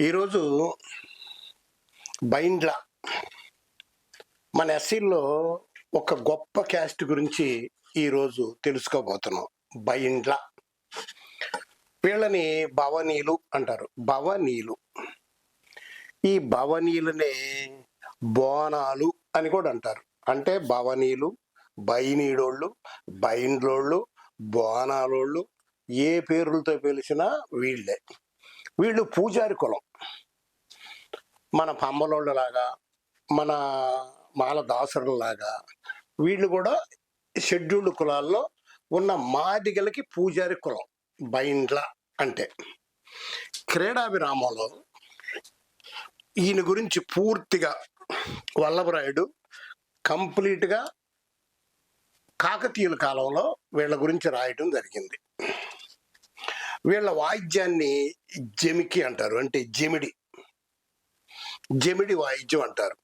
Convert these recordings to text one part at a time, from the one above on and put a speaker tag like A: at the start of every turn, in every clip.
A: ఈరోజు బైండ్ల మన ఎస్సీల్లో ఒక గొప్ప క్యాస్ట్ గురించి ఈరోజు తెలుసుకోబోతున్నాం. బైండ్ల. వీళ్ళని భవనీలు అంటారు. భవనీలు ఈ భవనీలనే బోనాలు అని కూడా అంటారు. అంటే భవనీలు బైనీడోళ్ళు బైండ్లోళ్ళు బోనాలోళ్ళు ఏ పేర్లతో పిలిచినా వీళ్ళే. వీళ్ళు పూజారి కులం. మన పంబలోళ్ళలాగా మన మాల దాసరులాగా వీళ్ళు కూడా షెడ్యూల్డ్ కులాల్లో ఉన్న మాదిగలకి పూజారి కులం. బైండ్ల అంటే. క్రీడాభిరామంలో ఈయన గురించి పూర్తిగా వల్లభరాయుడు కంప్లీట్గా కాకతీయుల కాలంలో వీళ్ళ గురించి రాయటం జరిగింది. వీళ్ళ వాయిద్యాన్ని జమికి అంటారు. అంటే జమిడి. జమిడి వాయిద్యం అంటారు.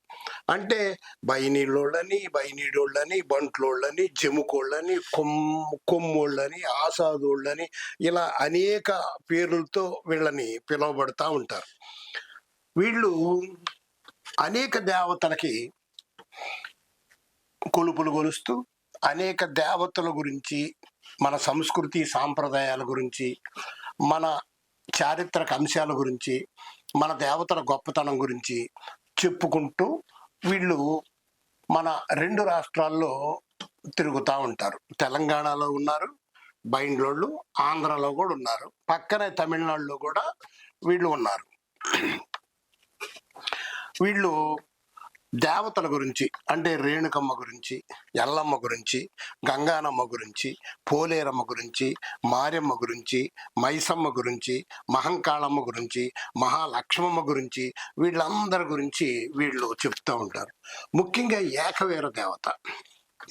A: అంటే బైనీళ్ళోళ్ళని బైనీడోళ్ళని బంట్లోళ్ళని జముకోళ్ళని కొమ్ కొమ్మోళ్ళని ఆసాదోళ్ళని ఇలా అనేక పేర్లతో వీళ్ళని పిలువబడతా ఉంటారు. వీళ్ళు అనేక దేవతలకి కొలుపులు కొలుస్తూ అనేక దేవతల గురించి మన సంస్కృతి సాంప్రదాయాల గురించి మన చారిత్రక అంశాల గురించి మన దేవతల గొప్పతనం గురించి చెప్పుకుంటూ వీళ్ళు మన రెండు రాష్ట్రాల్లో తిరుగుతూ ఉంటారు. తెలంగాణలో ఉన్నారు బైండ్లోళ్ళు ఆంధ్రలో కూడా ఉన్నారు. పక్కనే తమిళనాడులో కూడా వీళ్ళు ఉన్నారు. వీళ్ళు దేవతల గురించి అంటే రేణుకమ్మ గురించి ఎల్లమ్మ గురించి గంగానమ్మ గురించి పోలేరమ్మ గురించి మారెమ్మ గురించి మైసమ్మ గురించి మహంకాళమ్మ గురించి మహాలక్ష్మమ్మ గురించి వీళ్ళందరి గురించి వీళ్ళు చెప్తూ ఉంటారు. ముఖ్యంగా ఏకవీర దేవత.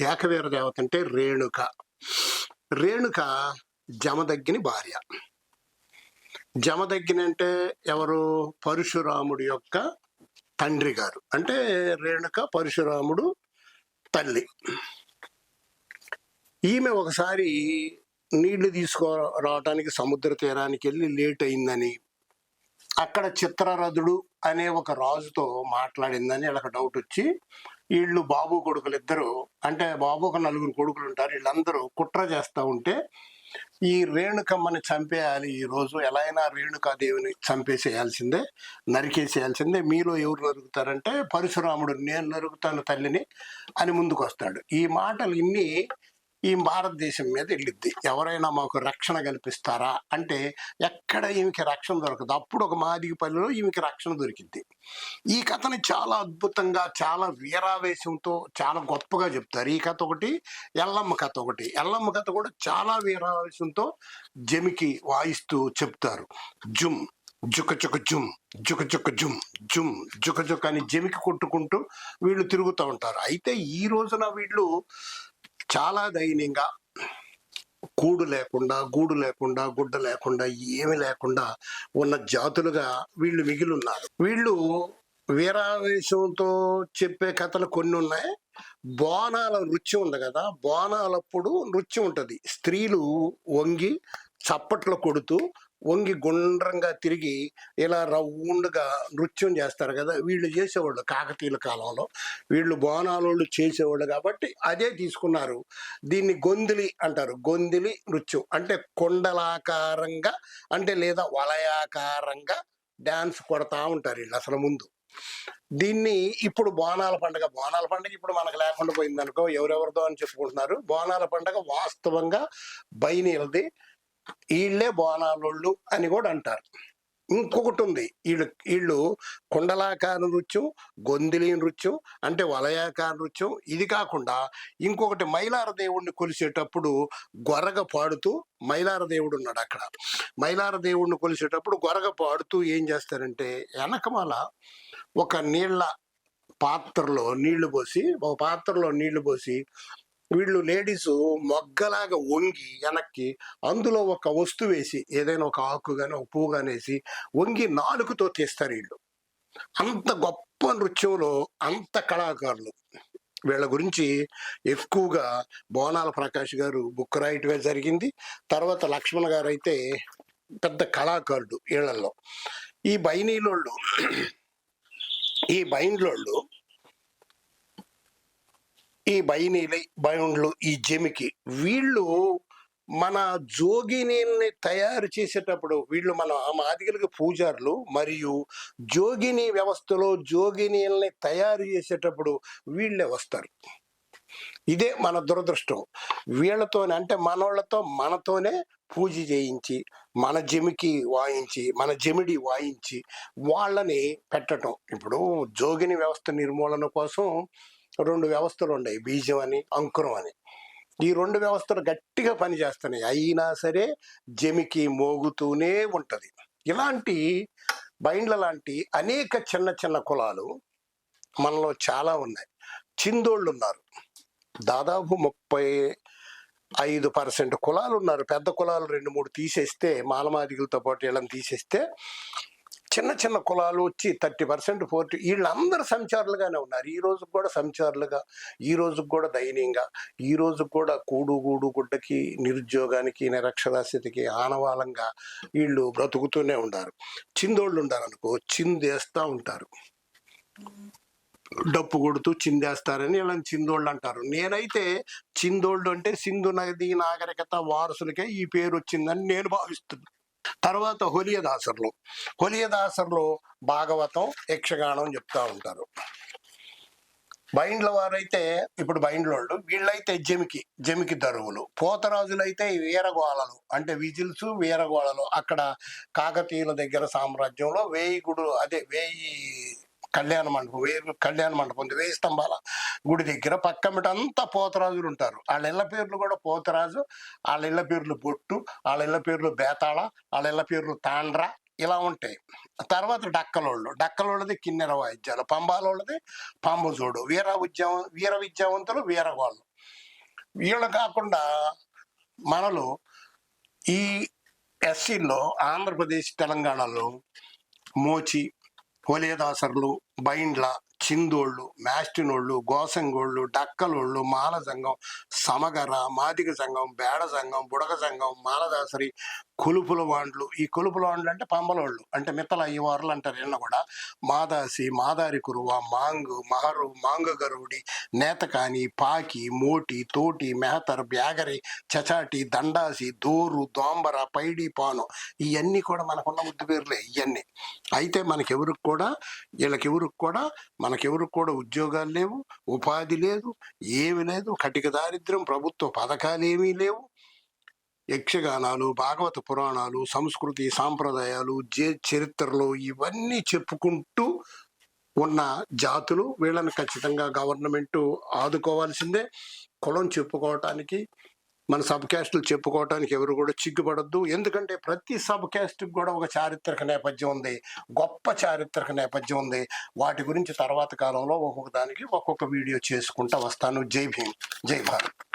A: ఏకవీర దేవత అంటే రేణుక. రేణుక జమదగ్గిని భార్య. జమదగ్గిని అంటే ఎవరు? పరశురాముడి యొక్క తండ్రి గారు. అంటే రేణుక పరశురాముడు తల్లి. ఈమె ఒకసారి నీళ్ళు తీసుకో రావటానికి సముద్ర తీరానికి వెళ్ళి లేట్ అయిందని అక్కడ చిత్రరథుడు అనే ఒక రాజుతో మాట్లాడిందని వాళ్ళకి డౌట్ వచ్చి వీళ్ళు బాబు కొడుకులు ఇద్దరు అంటే బాబు ఒక నలుగురు కొడుకులు ఉంటారు వీళ్ళందరూ కుట్ర చేస్తూ ఉంటే ఈ రేణుకమ్మని చంపేయాలి ఈ రోజు. ఎలా అయినా రేణుకాదేవిని చంపేసేయాల్సిందే నరికేసేయాల్సిందే. మీలో ఎవరు నరుకుతారంటే పరశురాముడు నేను నరుకుతాను తల్లిని అని ముందుకు వస్తాడు ఈ మాటలు ఇన్ని ఈ భారతదేశం మీద వెళ్ళిద్ది. ఎవరైనా మాకు రక్షణ కల్పిస్తారా? అంటే ఎక్కడ ఈమెకి రక్షణ దొరకదు. అప్పుడు ఒక మాదిగిపల్లిలో ఈమెకి రక్షణ దొరికింది ఈ కథని చాలా అద్భుతంగా చాలా వీరావేశంతో చాలా గొప్పగా చెప్తారు. ఈ కథ ఒకటి ఎల్లమ్మ కథ ఒకటి. ఎల్లమ్మ కథ కూడా చాలా వీరావేశంతో జమికి వాయిస్తూ చెప్తారు. జుమ్ జుక జుక జుమ్ జుక జుక జుమ్ జుమ్ జుక జుక అని జమికి కొట్టుకుంటూ వీళ్ళు తిరుగుతూ ఉంటారు. అయితే ఈ రోజున వీళ్ళు చాలా దయనీయంగా కూడు లేకుండా గూడు లేకుండా గుడ్డ లేకుండా ఏమి లేకుండా ఉన్న జాతులుగా వీళ్ళు మిగిలి ఉన్నారు వీళ్ళు వీరావేశంతో చెప్పే కథలు కొన్ని ఉన్నాయి. బోనాల నృత్యం ఉంది కదా బోనాలప్పుడు నృత్యం ఉంటుంది. స్త్రీలు వంగి చప్పట్లు కొడుతూ వంగి గుండ్రంగా తిరిగి ఇలా రౌండ్గా నృత్యం చేస్తారు కదా! వీళ్ళు చేసేవాళ్ళు కాకతీయుల కాలంలో. వీళ్ళు బోనాలోళ్ళు చేసేవాళ్ళు కాబట్టి అదే తీసుకున్నారు. దీన్ని గొందిలి అంటారు. గొందిలి నృత్యం. అంటే కొండలాకారంగా అంటే లేదా వలయాకారంగా డ్యాన్స్ కొడతా ఉంటారు వీళ్ళు అసలు ముందు. దీన్ని ఇప్పుడు బోనాల పండుగ. బోనాల పండుగ ఇప్పుడు మనకు లేకుండా పోయింది అనుకో ఎవరెవరిదో అని చెప్పుకుంటున్నారు. బోనాల పండుగ వాస్తవంగా బయనీలది వీళ్ళే బోనాలోళ్ళు అని కూడా అంటారు. ఇంకొకటి ఉంది. వీళ్ళు వీళ్ళు కుండలాకార నృత్యం గొందిలి నృత్యం అంటే వలయాకార నృత్యం ఇది కాకుండా ఇంకొకటి మైలార దేవుణ్ణి కొలిసేటప్పుడు గొరగ పాడుతూ మైలార దేవుడు ఉన్నాడు అక్కడ. మైలార దేవుణ్ణి కొలిసేటప్పుడు గొరగ పాడుతూ ఏం చేస్తారంటే వెనకమాల ఒక నీళ్ళ పాత్రలో నీళ్ళు పోసి ఒక పాత్రలో నీళ్ళు పోసి వీళ్ళు లేడీస్ మొగ్గలాగా వంగి వెనక్కి అందులో ఒక వస్తువు వేసి ఏదైనా ఒక ఆకు కానీ ఒక పువ్వు కానీ వేసి వంగి నాలుగుతో తీస్తారు వీళ్ళు. అంత గొప్ప నృత్యంలో అంత కళాకారులు. వీళ్ళ గురించి ఎక్కువగా బోనాల ప్రకాష్ గారు బుక్ రాయటమే జరిగింది. తర్వాత లక్ష్మణ్ గారు అయితే పెద్ద కళాకారుడు వీళ్ళల్లో. ఈ బైనీలోళ్ళు ఈ బైండ్లోళ్ళు ఈ బైనీలి బయండ్లు ఈ జమికి వీళ్ళు మన జోగినీల్ని తయారు చేసేటప్పుడు వీళ్ళు మన మాదిగలకు పూజారులు మరియు జోగిని వ్యవస్థలో జోగినీల్ని తయారు చేసేటప్పుడు వీళ్ళే వస్తారు. ఇదే మన దురదృష్టం. వీళ్ళతోనే అంటే మనోళ్ళతో మనతోనే పూజ చేయించి మన జమికి వాయించి మన జమిడి వాయించి వాళ్ళని పెట్టటం. ఇప్పుడు జోగిని వ్యవస్థ నిర్మూలన కోసం రెండు వ్యవస్థలు ఉన్నాయి బీజం అని అంకురం అని. ఈ రెండు వ్యవస్థలు గట్టిగా పనిచేస్తున్నాయి. అయినా సరే జమికి మోగుతూనే ఉంటుంది. ఇలాంటి బైండ్ల లాంటి అనేక చిన్న చిన్న కులాలు మనలో చాలా ఉన్నాయి. చిందోళ్ళు ఉన్నారు దాదాపు ముప్పై ఐదు పర్సెంట్ కులాలు ఉన్నారు పెద్ద కులాలు రెండు మూడు తీసేస్తే మాలమాదిగులతో పాటు వీళ్ళని తీసేస్తే చిన్న చిన్న కులాలు వచ్చి థర్టీ పర్సెంట్ ఫోర్టీ వీళ్ళందరూ సంచారులుగానే ఉన్నారు. ఈ రోజుకు కూడా సంచారులుగా ఈ రోజుకు కూడా దయనీయంగా ఈ రోజుకు కూడా కూడు గూడు గుడ్డకి నిరుద్యోగానికి నిరక్షరాస్యతకి ఆనవాళంగా వీళ్ళు బ్రతుకుతూనే ఉంటారు చిందోళ్ళు ఉండారు అనుకో చిందేస్తూ ఉంటారు. డప్పు కొడుతూ చిందేస్తారని వీళ్ళని చిందోళ్ళు అంటారు. నేనైతే చిందోళ్ళు అంటే సింధు నది నాగరికత వారసులకే ఈ పేరు వచ్చిందని నేను భావిస్తున్నాను తర్వాత హొలియదాసర్లు. హొలియదాసర్లు భాగవతం యక్షగానం చెప్తా ఉంటారు. బైండ్ల వారైతే ఇప్పుడు బైండ్లోళ్ళు వీళ్ళైతే జమికి జమికి దరువులు. పోతరాజులైతే వీరగోళలు. అంటే విజిల్స్ వీరగోళలు. అక్కడ కాకతీయుల దగ్గర సామ్రాజ్యంలో వేయి గుడు అదే వేయి కళ్యాణ మండపం వేరు కళ్యాణ మండపం ఉంది వేయి స్తంభాల గుడి దగ్గర పక్కమిట అంతా పోతరాజులు ఉంటారు. వాళ్ళ ఇళ్ళ పేర్లు కూడా పోతరాజు వాళ్ళ ఇళ్ళ పేర్లు బొట్టు వాళ్ళ ఇళ్ళ పేర్లు బేతాళ వాళ్ళ ఇళ్ళ పేర్లు తాండ్ర ఇలా ఉంటాయి. తర్వాత డక్కలోళ్ళు డక్కలోళ్ళది కిన్నెర వాయిద్యాలు పంబాలోళ్ళది పంబజోడు వీర ఉద్యమ వీర విద్యావంతులు వీరగోళ్ళు. వీళ్ళు కాకుండా మనలో ఈ ఎస్సీల్లో ఆంధ్రప్రదేశ్ తెలంగాణలో మోచి హోలేదాసర్లు బైండ్ల చిందోళ్ళు మాస్టినోళ్ళు గోసంగోళ్ళు డక్కలోళ్ళు మాల సంఘం సమగర మాదిక సంఘం బేడ సంఘం బుడగ సంఘం మాలదాసరి కొలుపుల వాండ్లు. ఈ కొలుపుల వాండ్లు అంటే పంబలోళ్ళు. అంటే మిత్తల అయ్యవార్లు అంటారు నిన్న కూడా. మాదాసి మాదారి కురువ మాంగు మహరు మాంగ గరుడి నేతకాని పాకి మోటి తోటి మెహతర్ బ్యాగరి చచాటి దండాసి దోరు దోంబర పైడి పాను. ఇవన్నీ కూడా మనకున్న ముద్దు పేర్లే ఇవన్నీ అయితే మనకెవరికి కూడా వీళ్ళకెవరికి కూడా మనకెవరికి కూడా ఉద్యోగాలు లేవు ఉపాధి లేదు ఏమి లేదు కటిక దారిద్ర్యం ప్రభుత్వ పథకాలు ఏమీ లేవు. యక్షగానాలు భాగవత పురాణాలు సంస్కృతి సాంప్రదాయాలు జే చరిత్రలు ఇవన్నీ చెప్పుకుంటూ ఉన్న జాతులు వీళ్ళని ఖచ్చితంగా గవర్నమెంట్ ఆదుకోవాల్సిందే. కులం చెప్పుకోవటానికి మన సబ్ క్యాస్టులు చెప్పుకోవటానికి ఎవరు కూడా చిగ్గుపడద్దు. ఎందుకంటే ప్రతి సబ్ క్యాస్ట్కి కూడా ఒక చారిత్రక నేపథ్యం ఉంది. గొప్ప చారిత్రక నేపథ్యం ఉంది. వాటి గురించి తర్వాత కాలంలో ఒక్కొక్క దానికి ఒక్కొక్క వీడియో చేసుకుంటా వస్తాను. జై భీమ్. జై భారత్.